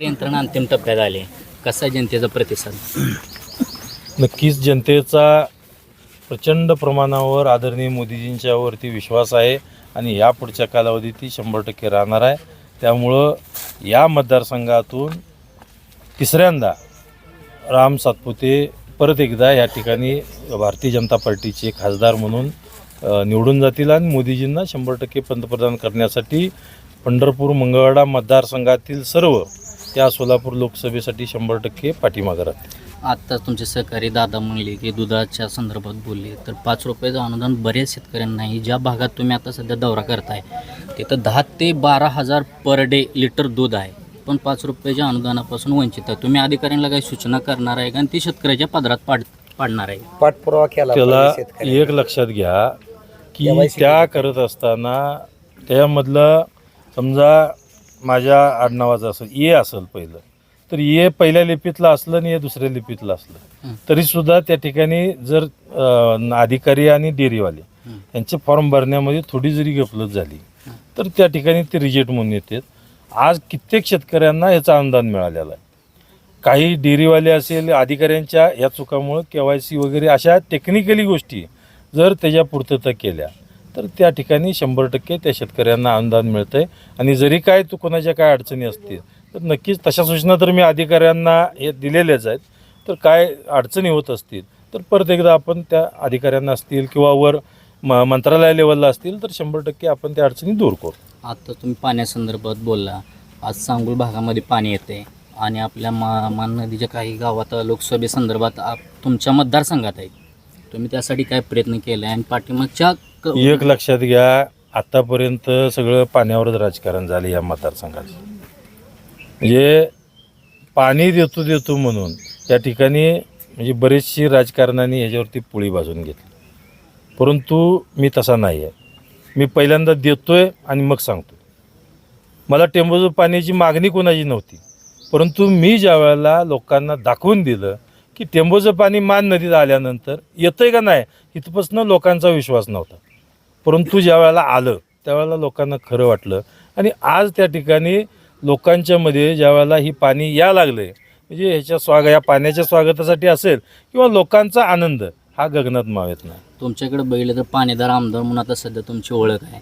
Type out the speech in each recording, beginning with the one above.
यंत्रणा अंतिम टप्प्यात आली. कसा आहे जनतेचा प्रतिसाद? नक्कीच जनतेचा प्रचंड प्रमाणावर आदरणीय मोदीजींच्यावरती विश्वास आहे आणि या पुढच्या कालावधीत ती शंभर टक्के राहणार आहे. त्यामुळं या मतदारसंघातून तिसऱ्यांदा राम सातपुते परत एकदा या ठिकाणी भारतीय जनता पार्टीचे खासदार म्हणून निवडून जातील आणि मोदीजींना शंभर टक्के पंतप्रधान करण्यासाठी पंढरपूर मंगळवाडा मतदारसंघातील सर्व त्या सोलापूर लोकसभेसाठी शंभर टक्के पाठीमागं राहतील. आत्ता तुमचे सहकारी दादा म्हणले की दुधाच्या संदर्भात बोलले तर पाच रुपयाचं अनुदान बऱ्याच शेतकऱ्यांना नाही ज्या भागात तुम्ही आता सध्या दौरा करताय तिथं दहा ते बारा हजार पर डे लिटर दूध आहे. पण पाच रुपयाच्या अनुदानापासून वंचित आहे. तुम्ही अधिकाऱ्यांना काही सूचना करणार आहे का? आणि ती शेतकऱ्याच्या पदरात पाड पाडणार आहे. पाठपुरावा केला त्याला. एक लक्षात घ्या की त्या करत असताना त्यामधलं समजा माझ्या आडनावाचं असेल ए असेल पहिलं तर ए पहिल्या लिपीतलं असलं आणि ए दुसऱ्या लिपीतलं असलं. तरीसुद्धा त्या ठिकाणी जर अधिकारी आणि डेअरीवाले. यांचे फॉर्म भरण्यामध्ये थोडी जरी गफलत झाली. तर त्या ठिकाणी ते रिजेक्ट म्हणून येतात आज कित्येक शेतकऱ्यांना याचा अनुदान मिळालेला आहे काही डेअरीवाले असेल अधिकाऱ्यांच्या या चुकामुळं के वाय सी वगैरे अशा टेक्निकली गोष्टी जर त्याच्या पूर्तता केल्या तर त्या ठिकाणी शंभर टक्के त्या शेतकऱ्यांना अनुदान मिळतं आहे आणि जरी काय तू कोणाच्या काय अडचणी असतील तर नक्कीच तशा सूचना तर मी अधिकाऱ्यांना हे दिलेल्याच आहेत. तर काय अडचणी होत असतील तर परत एकदा आपण त्या अधिकाऱ्यांना असतील किंवा वर म मंत्रालय लेवलला असतील तर शंभर टक्के आपण त्या अडचणी दूर करू. आता तुम्ही पाण्यासंदर्भात बोलला. आज सांगूल भागामध्ये पाणी येते आणि आपल्या मा मान नदीच्या काही गावात लोकसभेसंदर्भात आप तुमच्या मतदारसंघात आहे तुम्ही त्यासाठी काय प्रयत्न केले आणि पाठीमागच्या एक लक्षात घ्या आतापर्यंत सगळं पाण्यावरच राजकारण झालं या मतदारसंघाचं. म्हणजे पाणी देतो देतो म्हणून त्या ठिकाणी म्हणजे बरेचशी राजकारणाने ह्याच्यावरती पोळी भाजून घेतली. परंतु मी तसा नाही आहे. मी पहिल्यांदा देतो आहे आणि मग सांगतो मला टेंबूचं पाण्याची मागणी कोणाची नव्हती. परंतु मी ज्या वेळेला लोकांना दाखवून दिलं की टेंबूचं पाणी मान नदीत आल्यानंतर येतं आहे का नाही इथपासून लोकांचा विश्वास नव्हता. परंतु ज्या वेळेला आलं त्यावेळेला लोकांना खरं वाटलं. आणि आज त्या ठिकाणी लोकांच्यामध्ये ज्या वेळेला ही पाणी या लागले म्हणजे ह्याच्या स्वाग या पाण्याच्या स्वागतासाठी असेल किंवा लोकांचा आनंद हा गगनात मावेत नाही. तुमच्याकडे बघितलं तर पाणीदार आमदार म्हणून आता सध्या तुमची ओळख आहे.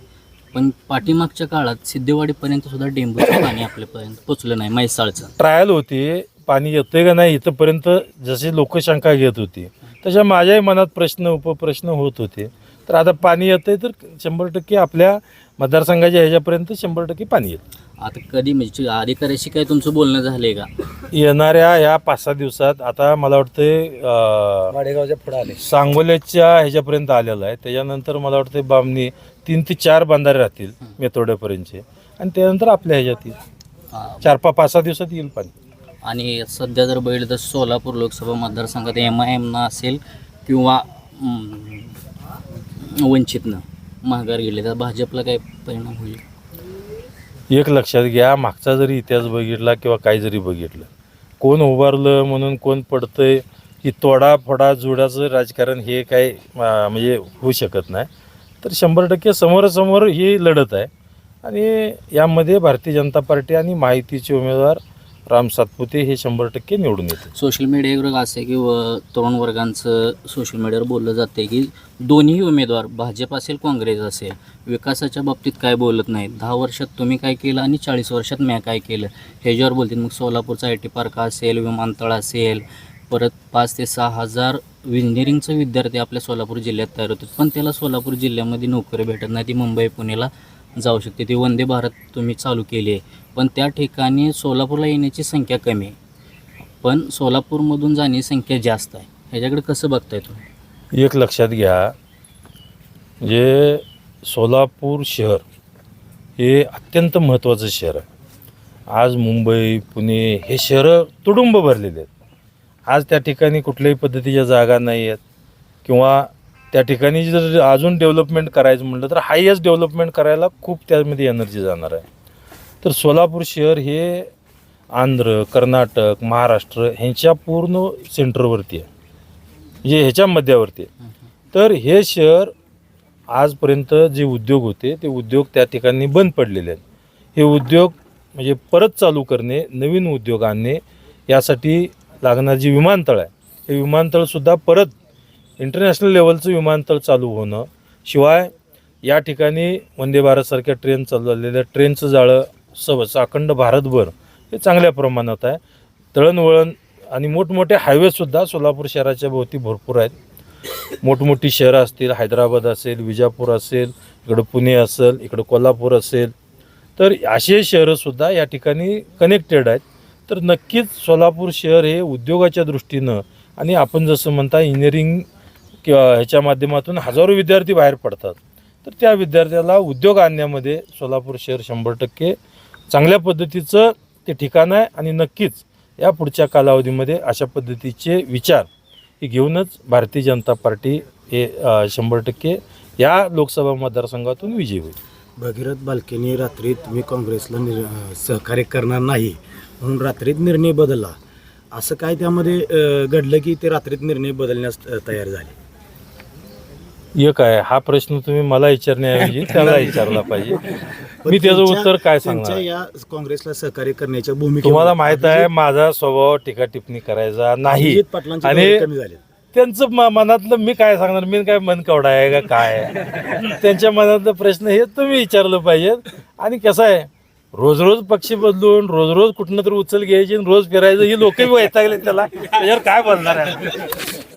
पण पाठीमागच्या काळात सिद्धेवाडीपर्यंत सुद्धा डेंबूचं पाणी आपल्यापर्यंत पोचलं नाही म्हैसाळचं. ट्रायल होती पाणी येतंय का नाही इथंपर्यंत जशी लोक शंका घेत होती तशा माझ्याही मनात प्रश्न उपप्रश्न होत होते. तर आता पाणी येतंय तर शंभर टक्के आपल्या मतदारसंघाच्या ह्याच्यापर्यंत शंभर टक्के पाणी येतं. आता कधी म्हणजे अधिकाऱ्याशी काय तुमचं बोलणं झालंय का? येणाऱ्या ह्या पाच सहा दिवसात आता मला वाटतंय अं, वाडेगावच्या पुढे आले. सांगोल्याच्या ह्याच्यापर्यंत आलेलं आहे. त्याच्यानंतर मला वाटतं बामणी तीन ते चार बंधारे राहतील मेथोड्यापर्यंतचे आणि त्यानंतर आपल्या ह्याच्यात येईल. हा. चार पाच पाच सहा दिवसात येईल पाणी. आणि सध्या जर बघितलं तर सोलापूर लोकसभा मतदारसंघात एम आय एमनं असेल किंवा हम्म, वंचितनं माघार गेले तर भाजपला काय परिणाम होईल? एक लक्षात घ्या मागचा जरी इतिहास बघितला किंवा काय जरी बघितलं कोण उभारलं म्हणून कोण पडतंय की तोडाफोडा जुडाचं राजकारण हे काय म्हणजे होऊ शकत नाही. तर शंभर टक्के समोरासमोर ही लढत आहे. आणि यामध्ये भारतीय जनता पार्टी आणि माहितीचे उमेदवार राम सातपुते हे शंभर टक्के निवडून येते सोशल मीडियावर असं आहे की व तरुण वर्गांचं सोशल मीडियावर बोललं जाते की दोन्ही उमेदवार भाजप असेल काँग्रेस असेल विकासाच्या बाबतीत काय बोलत नाही दहा वर्षात तुम्ही काय केलं आणि चाळीस वर्षात मॅ काय केलं? ह्याच्यावर बोलतील मग सोलापूरचा आय टी पार्क असेल विमानतळ असेल परत पाच ते सहा हजार इंजिनिअरिंगचे विद्यार्थी आपल्या सोलापूर जिल्ह्यात तयार होतात. पण त्याला सोलापूर जिल्ह्यामध्ये नोकरी भेटत नाही ती मुंबई पुण्याला जाऊ शकते. ती वंदे भारत तुम्ही चालू केली आहे. पण त्या ठिकाणी सोलापूरला येण्याची संख्या कमी आहे. पण सोलापूरमधून जाण्याची संख्या जास्त आहे. ह्याच्याकडे कसं बघताय तुम्ही? एक लक्षात घ्या जे सोलापूर शहर हे अत्यंत महत्त्वाचं शहर आहे. आज मुंबई पुणे हे शहरं तुडुंब भरलेले आहेत. आज त्या ठिकाणी कुठल्याही पद्धतीच्या जागा नाही आहेत. किंवा त्या ठिकाणी जर अजून डेव्हलपमेंट करायचं म्हटलं तर हायएस्ट डेव्हलपमेंट करायला खूप त्यामध्ये एनर्जी जाणार आहे. तर सोलापूर शहर हे आंध्र कर्नाटक महाराष्ट्र ह्यांच्या पूर्ण सेंटरवरती आहे. म्हणजे ह्याच्या मध्यावरती आहे. तर हे शहर आजपर्यंत जे उद्योग होते ते उद्योग त्या ठिकाणी बंद पडलेले आहेत. हे उद्योग म्हणजे परत चालू करणे नवीन उद्योग आणणे यासाठी लागणारं जे विमानतळ आहे हे विमानतळसुद्धा परत इंटरनॅशनल लेवलचं विमानतळ चालू होणं शिवाय या ठिकाणी वंदे भारतसारख्या ट्रेन चालवलेल्या ट्रेनचं जाळं स अखंड भारतभर हे चांगल्या प्रमाणात आहे. तळणवळण आणि मोठमोठे हायवेसुद्धा सोलापूर शहराच्या भोवती भरपूर आहेत. मोठमोठी शहरं असतील हैदराबाद असेल विजापूर असेल इकडं पुणे असेल इकडं कोल्हापूर असेल. तर असे शहरंसुद्धा या ठिकाणी कनेक्टेड आहेत. तर नक्कीच सोलापूर शहर हे उद्योगाच्या दृष्टीनं आणि आपण जसं म्हणता इंजिनिअरिंग किंवा ह्याच्या माध्यमातून हजारो विद्यार्थी बाहेर पडतात. तर त्या विद्यार्थ्याला उद्योग आणण्यामध्ये सोलापूर शहर शंभर टक्के चांगल्या पद्धतीचं ते ठिकाण आहे आणि नक्कीच या पुढच्या कालावधीमध्ये अशा पद्धतीचे विचार हे घेऊनच भारतीय जनता पार्टी हे शंभर टक्के या लोकसभा मतदारसंघातून विजयी होईल. भगीरथ बालकेने रात्री तुम्ही काँग्रेसला निर सहकार्य करणार नाही म्हणून रात्रीत निर्णय बदलला. असं काय त्यामध्ये घडलं की ते रात्रीत निर्णय बदलण्यास तयार झाले? एक आहे हा प्रश्न तुम्ही मला विचारण्याऐवजी त्याला विचारला पाहिजे. मी त्याचं उत्तर काय सांगणार या काँग्रेसला सहकार्य करण्याच्या भूमिका तुम्हाला माहीत आहे माझा स्वभाव टीका टिप्पणी करायचा नाही. आणि त्यांचं मनातलं मी काय सांगणार? मी काय मन कवडा आहे का काय? त्यांच्या मनातलं प्रश्न हे तुम्ही विचारलं पाहिजेत आणि कसं आहे रोज रोज पक्षी बदलून रोज रोज कुठनं तरी उचल घ्यायची आणि रोज फिरायचं ही लोक वैतागले त्याला. त्याच्यावर काय बोलणार आहे?